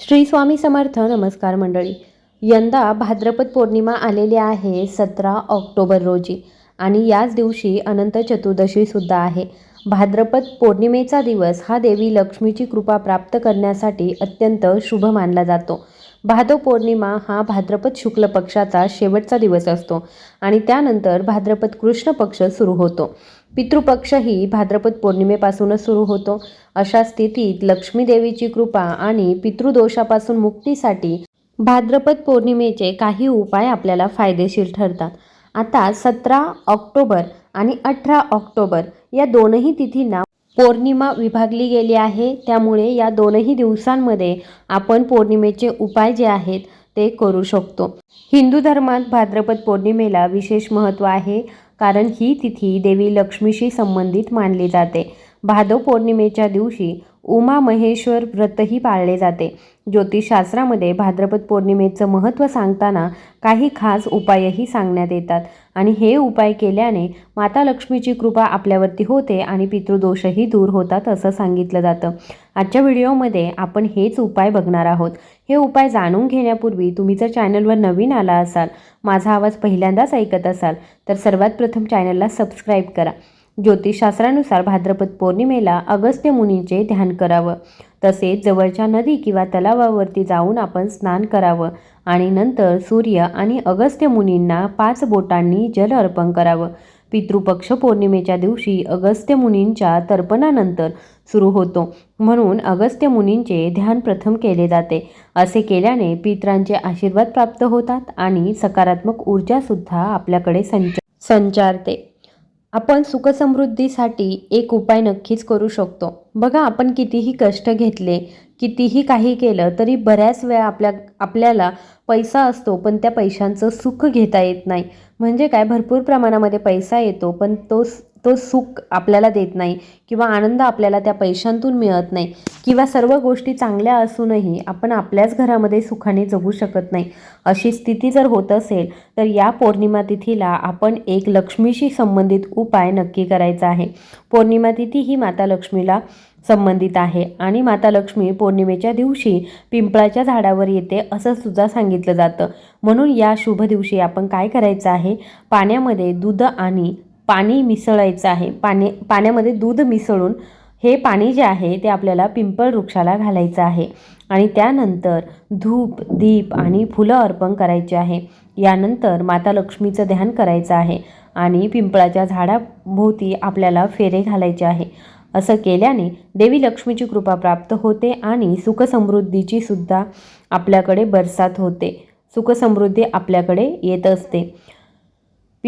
श्री स्वामी समर्थ नमस्कार मंडळी. यंदा भाद्रपद पौर्णिमा आलेली आहे सतरा ऑक्टोबर रोजी आणि याच दिवशी अनंत चतुर्दशीसुद्धा आहे. भाद्रपद पौर्णिमेचा दिवस हा देवी लक्ष्मीची कृपा प्राप्त करण्यासाठी अत्यंत शुभ मानला जातो. भादव पौर्णिमा हा भाद्रपद शुक्ल पक्षाचा शेवटचा दिवस असतो आणि त्यानंतर भाद्रपद कृष्ण पक्ष सुरू होतो. पितृपक्षही भाद्रपद पौर्णिमेपासूनच सुरू होतो. अशा स्थितीत लक्ष्मी देवीची कृपा आणि पितृदोषापासून मुक्तीसाठी भाद्रपद पौर्णिमेचे काही उपाय आपल्याला फायदेशीर ठरतात. आता सतरा ऑक्टोबर आणि अठरा ऑक्टोबर या दोनही तिथींना पौर्णिमा विभागली गेली आहे. त्यामुळे या दोनही दिवसांमध्ये आपण पौर्णिमेचे उपाय जे आहेत ते करू शकतो. हिंदू धर्मात भाद्रपद पौर्णिमेला विशेष महत्त्व आहे. कारण ही तिथी देवी लक्ष्मीशी संबंधित मानली जाते. भादव पौर्णिमेच्या दिवशी उमा महेश्वर व्रतही पाळले जाते. ज्योतिषशास्त्रामध्ये भाद्रपद पौर्णिमेचं महत्त्व सांगताना काही खास उपायही सांगण्यात येतात आणि हे उपाय केल्याने माता लक्ष्मीची कृपा आपल्यावरती होते आणि पितृदोषही दूर होतात असं सांगितलं जातं. आजच्या व्हिडिओमध्ये आपण हेच उपाय बघणार आहोत. हे उपाय जाणून घेण्यापूर्वी तुम्ही जर चॅनलवर नवीन आला असाल माझा आवाज पहिल्यांदाच ऐकत असाल तर सर्वात प्रथम चॅनलला सबस्क्राईब करा. ज्योतिषशास्त्रानुसार भाद्रपद पौर्णिमेला अगस्त्य मुनींचे ध्यान करावं. तसेच जवळच्या नदी किंवा तलावावरती जाऊन आपण स्नान करावं आणि नंतर सूर्य आणि अगस्त्य मुनींना पाच बोटांनी जल अर्पण करावं. पितृपक्ष पौर्णिमेच्या दिवशी अगस्त्य मुनींच्या तर्पणानंतर सुरू होतो. म्हणून अगस्त्य मुनींचे ध्यान प्रथम केले जाते. असे केल्याने पितरांचे आशीर्वाद प्राप्त होतात आणि सकारात्मक ऊर्जासुद्धा आपल्याकडे संच संचारते. आपण सुखसमृद्धीसाठी एक उपाय नक्कीच करू शकतो. बघा आपण कितीही कष्ट घेतले कितीही काही केलं तरी बऱ्याच वेळा आपल्या आपल्याला पैसा असतो पण त्या पैशांचं सुख घेता येत नाही. म्हणजे काय? भरपूर प्रमाणामध्ये पैसा येतो पण तो तो सुख आपल्याला देत नाही किंवा आनंद आपल्याला त्या पैशांतून मिळत नाही किंवा सर्व गोष्टी चांगल्या असूनही आपण आपल्याच घरामध्ये सुखाने जगू शकत नाही. अशी स्थिती जर होत असेल तर या पौर्णिमा तिथीला आपण एक लक्ष्मीशी संबंधित उपाय नक्की करायचा आहे. पौर्णिमा तिथी ही माता लक्ष्मीला संबंधित आहे आणि माता लक्ष्मी पौर्णिमेच्या दिवशी पिंपळाच्या झाडावर येते असं सुद्धा सांगितलं जातं. म्हणून या शुभ दिवशी आपण काय करायचं आहे? पाण्यामध्ये दूध आणि पाणी मिसळायचं आहे. पाणी पाण्यामध्ये दूध मिसळून हे पाणी जे आहे ते आपल्याला पिंपळ वृक्षाला घालायचं आहे. आणि त्यानंतर धूप दीप आणि फुलं अर्पण करायचे आहे. यानंतर माता लक्ष्मीचं ध्यान करायचं आहे आणि पिंपळाच्या झाडाभोवती आपल्याला फेरे घालायचे आहे. असं केल्याने देवी लक्ष्मीची कृपा प्राप्त होते आणि सुखसमृद्धीची सुद्धा आपल्याकडे बरसात होते. सुखसमृद्धी आपल्याकडे येत असते.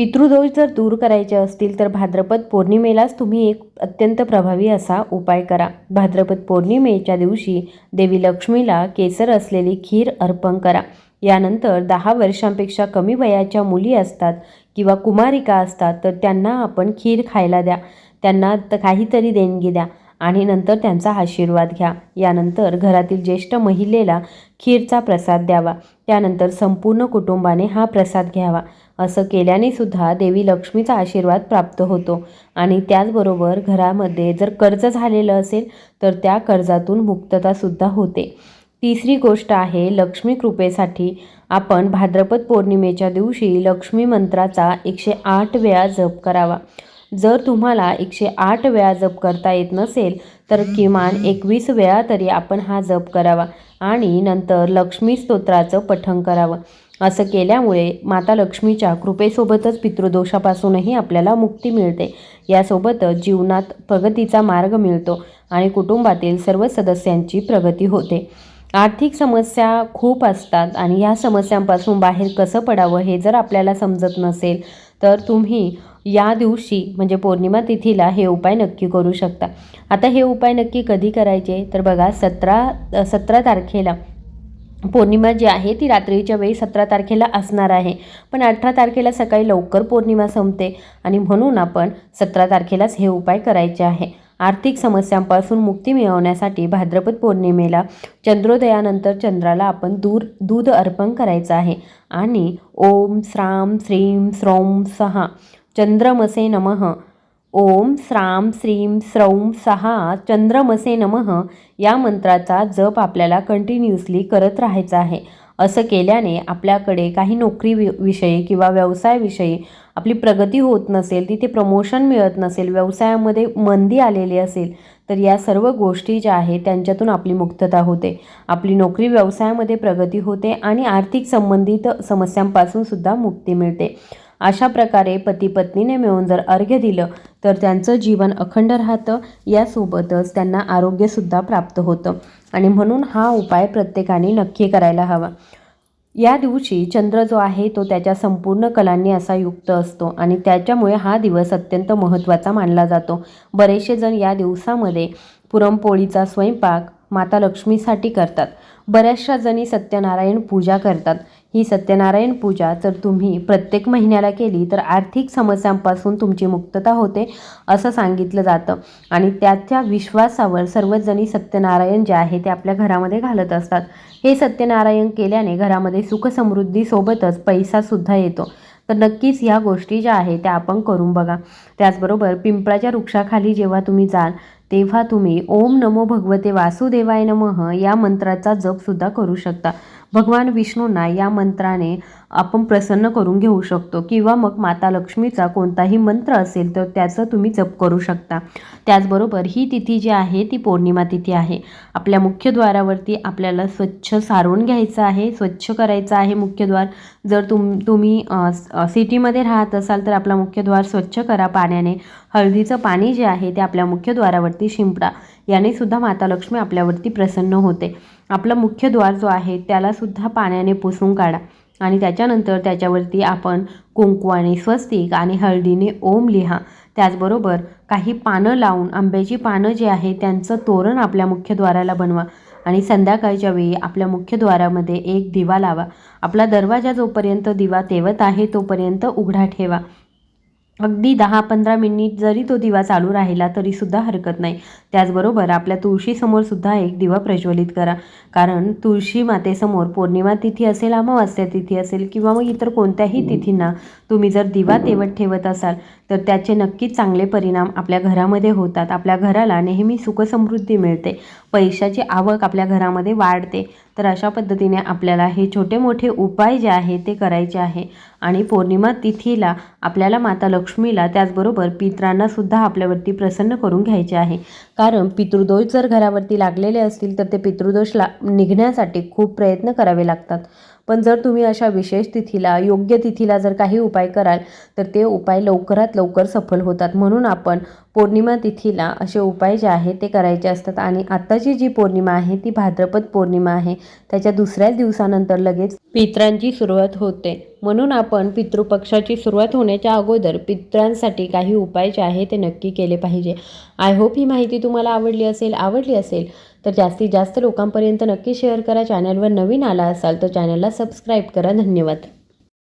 पितृदोष जर दूर करायचे असतील तर भाद्रपद पौर्णिमेलाच तुम्ही एक अत्यंत प्रभावी असा उपाय करा. भाद्रपद पौर्णिमेच्या दिवशी देवी लक्ष्मीला केसर असलेली खीर अर्पण करा. यानंतर दहा वर्षांपेक्षा कमी वयाच्या मुली असतात किंवा कुमारिका असतात तर त्यांना आपण खीर खायला द्या. त्यांना तर काहीतरी देणगी द्या आणि नंतर त्यांचा आशीर्वाद घ्या. यानंतर घरातील ज्येष्ठ महिलेला खीरचा प्रसाद द्यावा. त्यानंतर संपूर्ण कुटुंबाने हा प्रसाद घ्यावा. असं केल्याने सुद्धा देवी लक्ष्मीचा आशीर्वाद प्राप्त होतो. आणि त्याचबरोबर घरामध्ये जर कर्ज झालेलं असेल तर त्या कर्जातून मुक्ततासुद्धा होते. तिसरी गोष्ट आहे लक्ष्मी कृपेसाठी आपण भाद्रपद पौर्णिमेच्या दिवशी लक्ष्मी मंत्राचा एकशे आठ वेळा जप करावा. जर तुम्हाला एकशे आठ वेळा जप करता येत नसेल तर किमान एकवीस वेळा तरी आपण हा जप करावा आणि नंतर लक्ष्मी स्तोत्राचं पठण करावं. असं केल्यामुळे माता लक्ष्मीच्या कृपेसोबतच पितृदोषापासूनही आपल्याला मुक्ती मिळते. यासोबतच जीवनात प्रगतीचा मार्ग मिळतो आणि कुटुंबातील सर्व सदस्यांची प्रगती होते. आर्थिक समस्या खूप असतात आणि या समस्यांपासून बाहेर कसं पडावं हे जर आपल्याला समजत नसेल तर तुम्ही या दिवशी म्हणजे पौर्णिमा तिथीला हे उपाय नक्की करू शकता. आता हे उपाय नक्की कधी करायचे? तर बघा सतरा सतरा तारखेला पौर्णिमा जी आहे ती रात्रीच्या वेळी सतरा तारखेला असणार आहे. पण अठरा तारखेला सकाळी लवकर पौर्णिमा संपते आणि म्हणून आपण सतरा तारखेलाच हे उपाय करायचे आहे. आर्थिक समस्यांपासून मुक्ती मिळवण्यासाठी भाद्रपद पौर्णिमेला चंद्रोदयानंतर चंद्राला आपण दूर दूध अर्पण करायचं आहे. आणि ओम श्राम श्रीम श्रोम सहा चंद्रमसे नमः ओम श्राम श्रीम श्रौम सहा चंद्रमसे नमः या मंत्राचा जप आपल्याला कंटिन्युअसली करत राहायचा आहे. असं केल्याने आपल्याकडे काही नोकरी वि विषयी किंवा व्यवसायाविषयी आपली प्रगती होत नसेल तिथे प्रमोशन मिळत नसेल व्यवसायामध्ये मंदी आलेली असेल तर या सर्व गोष्टी ज्या आहेत त्यांच्यातून आपली मुक्तता होते. आपली नोकरी व्यवसायामध्ये प्रगती होते आणि आर्थिक संबंधित समस्यांपासून सुद्धा मुक्ती मिळते. अशा प्रकारे पती पत्नीने मिळून जर अर्घ्य दिलं तर त्यांचं जीवन अखंड राहतं. यासोबतच त्यांना आरोग्यसुद्धा प्राप्त होतं. आणि म्हणून हा उपाय प्रत्येकाने नक्की करायला हवा. या दिवशी चंद्र जो आहे तो त्याच्या संपूर्ण कलांनी असा युक्त असतो आणि त्याच्यामुळे हा दिवस अत्यंत महत्त्वाचा मानला जातो. बरेचसे जण या दिवसामध्ये पुरणपोळीचा स्वयंपाक माता लक्ष्मीसाठी करतात. बऱ्याचशा जणी सत्यनारायण पूजा करतात. ही सत्यनारायण पूजा जर तुम्ही प्रत्येक महिन्याला केली तर आर्थिक समस्यांपासून तुमची मुक्तता होते असं सांगितलं जातं. आणि त्याच्या विश्वासावर सर्वजणी सत्यनारायण जे आहे ते आपल्या घरामध्ये घालत असतात. हे सत्यनारायण केल्याने घरामध्ये सुखसमृद्धीसोबतच पैसासुद्धा येतो. तर नक्कीच ह्या गोष्टी ज्या आहेत त्या आपण करून बघा. त्याचबरोबर पिंपळाच्या वृक्षाखाली जेव्हा तुम्ही जाल तेव्हा तुम्ही ओम नमो भगवते वासुदेवाय नमः या मंत्राचा जपसुद्धा करू शकता. भगवान विष्णूंना या मंत्राने आपण प्रसन्न करून घेऊ शकतो. किंवा मग माता लक्ष्मीचा कोणताही मंत्र असेल तर त्याचं तुम्ही जप करू शकता. त्याचबरोबर ही तिथी जी आहे ती पौर्णिमा तिथी आहे. आपल्या मुख्यद्वारावरती आपल्याला स्वच्छ सारून घ्यायचं आहे स्वच्छ करायचं आहे मुख्यद्वार जर तुम तुम्ही सिटीमध्ये राहत असाल तर आपला मुख्यद्वार स्वच्छ करा पाण्याने. हळदीचं पाणी जे आहे ते आपल्या मुख्यद्वारावरती शिंपडा. याने सुद्धा माता लक्ष्मी आपल्यावरती प्रसन्न होते. आपला मुख्यद्वार जो आहे त्यालासुद्धा पाण्याने पुसून काढा. आणि त्याच्यानंतर त्याच्यावरती आपण कुंकवाने स्वस्तिक आणि हळदीने ओम लिहा. त्याचबरोबर काही पानं लावून आंब्याची पानं जी आहे त्यांचं तोरण आपल्या मुख्यद्वाराला बनवा. आणि संध्याकाळच्या वेळी आपल्या मुख्यद्वारामध्ये एक दिवा लावा. आपला दरवाजा जोपर्यंत दिवा तेवत आहे तोपर्यंत उघडा ठेवा. अगदी दहा पंधरा मिनिट जरी तो दिवा चालू राहिला तरीसुद्धा हरकत नाही. त्याचबरोबर आपल्या तुळशीसमोर सुद्धा एक दिवा प्रज्वलित करा. कारण तुळशी मातेसमोर पौर्णिमा तिथी असेल अमावस्या तिथी असेल किंवा मग इतर कोणत्याही तिथींना तुम्ही जर दिवा तेवत ठेवत असाल तर त्याचे नक्कीच चांगले परिणाम आपल्या घरामध्ये होतात. आपल्या घराला नेहमी सुखसमृद्धी मिळते. पैशाची आवक आपल्या घरामध्ये वाढते. तर अशा पद्धतीने आपल्याला हे छोटे मोठे उपाय जे आहे ते करायचे आहे. आणि पौर्णिमा तिथीला आपल्याला माता लक्ष्मीला त्याचबरोबर पित्रांना सुद्धा आपल्यावरती प्रसन्न करून घ्यायचे आहे. कारण पितृदोष जर घरावरती लागलेले असतील तर ते पितृदोष ला निघण्यासाठी खूप प्रयत्न करावे लागतात. पण जर तुम्ही अशा विशेष तिथीला योग्य तिथीला जर काही उपाय कराल तर ते उपाय लवकरात लवकर सफल होतात. म्हणून आपण पौर्णिमा तिथीला असे उपाय जे आहेत ते करायचे असतात. आणि आत्ताची जी पौर्णिमा आहे ती भाद्रपद पौर्णिमा आहे. त्याच्या दुसऱ्याच दिवसानंतर लगेच पित्रांची सुरुवात होते. म्हणून आपण पितृपक्षाची सुरुवात होण्याच्या अगोदर पित्रांसाठी काही उपाय जे आहे ते नक्की केले पाहिजे. आय होप ही माहिती तुम्हाला आवडली असेल आवडली असेल तर जास्तीत जास्त लोकांपर्यंत नक्की शेअर करा. चॅनलवर नवीन आला असाल तर चॅनलला सबस्क्राईब करा. धन्यवाद.